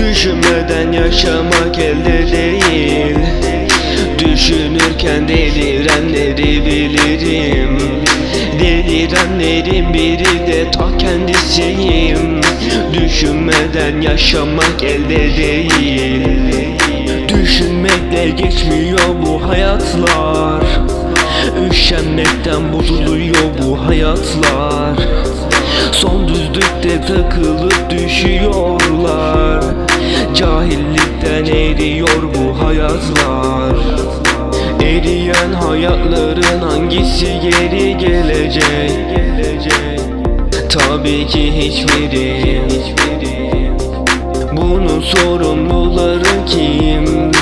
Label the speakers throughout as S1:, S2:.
S1: Düşünmeden yaşamak elde değil. Düşünürken delirenleri bilirim. Delirenlerin biri de ta kendisiyim. Düşünmeden yaşamak elde değil. Düşünmekle geçmiyor bu hayatlar. Üşenmekten bozuluyor bu hayatlar. Son düzlükte takılıp düşüyorlar Cahillikten eriyor bu hayatlar Eriyen hayatların hangisi geri gelecek? Tabii ki hiçbiri Bunun sorumluları kim?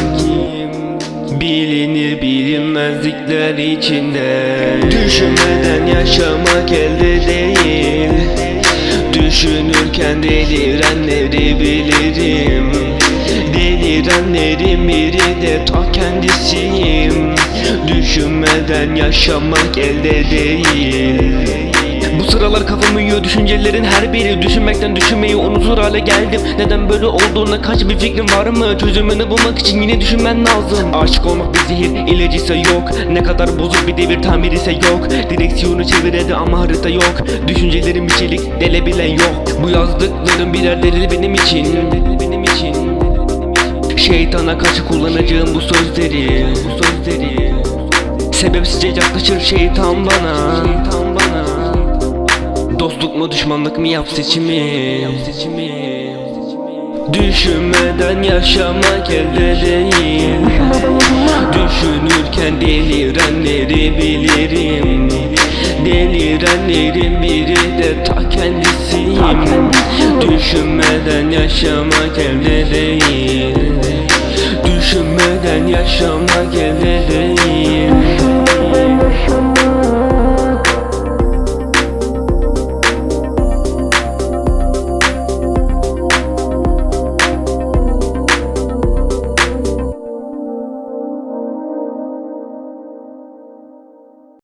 S1: Bilinir bilinmezlikler içinde Düşünmeden yaşamak elde Düşünürken delirenleri bilirim. Delirenlerin biri de ta kendisiyim. Düşünmeden yaşamak elde değil sıralar kafamı yiyor düşüncelerin her biri. Düşünmekten düşünmeyi unutur hale geldim. Neden böyle olduğuna kaç bir fikrim var mı? Çözümünü bulmak için yine düşünmen lazım. Aşık olmak bir zehir ilacıysa yok. Ne kadar bozuk bir devir tamir ise yok. Direksiyonu çeviredi ama harita yok. Düşüncelerim bir çelik delebilen yok. Bu yazdıklarım birer delil benim için. Şeytana karşı kullanacağım bu sözleri. Bu sözleri. Sebepsizce yaklaşır şeytan bana Şeytan bana Dostluk mu düşmanlık mı yap seçimi? Düşünmeden yaşamak elde değil. Düşünürken delirenleri bilirim. Delirenlerin biri de ta kendisiyim. Düşünmeden yaşamak elde değil. Düşünmeden yaşamak elde değil